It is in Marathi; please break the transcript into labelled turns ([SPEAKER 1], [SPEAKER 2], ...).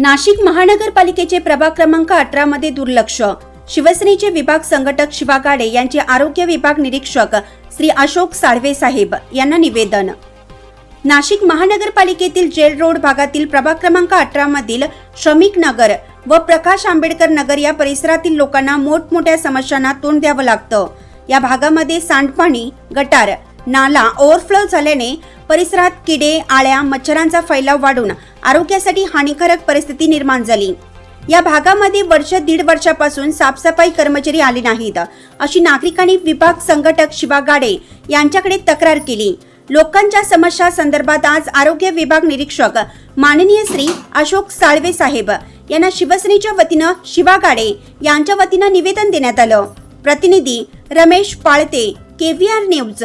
[SPEAKER 1] नाशिक महानगरपालिकेचे प्रभाग क्रमांक अठरा मध्ये दुर्लक्ष. शिवसेनेचे विभाग संघटक शिवा गाडे यांचे आरोग्य विभाग निरीक्षक श्री अशोक साळवे साहेब यांना निवेदन. नाशिक महानगरपालिकेतील जेल रोड भागातील प्रभाग क्रमांक अठरा मधील श्रमिक नगर व प्रकाश आंबेडकर नगर या परिसरातील लोकांना मोठमोठ्या समस्यांना तोंड द्यावं लागतं. या भागामध्ये सांडपाणी गटार नाला ओव्हरफ्लो झाल्याने परिसरात किडे आळ्या मच्छरांचा फैलाव वाढून आरोग्यासाठी हानिकारक परिस्थिती निर्माण झाली. या भागामध्ये वर्ष दीड वर्षापासून साफसफाई कर्मचारी आले नाहीत. अशी नागरिकांनी विभाग संघटक शिवा गाडे यांच्याकडे तक्रार केली. लोकांच्या समस्या संदर्भात आज आरोग्य विभाग निरीक्षक माननीय श्री अशोक साळवे साहेब यांना शिवसेनेच्या वतीनं शिवा गाडे यांच्या वतीनं निवेदन देण्यात आलं. प्रतिनिधी रमेश पाळते केव्हीआर न्यूज.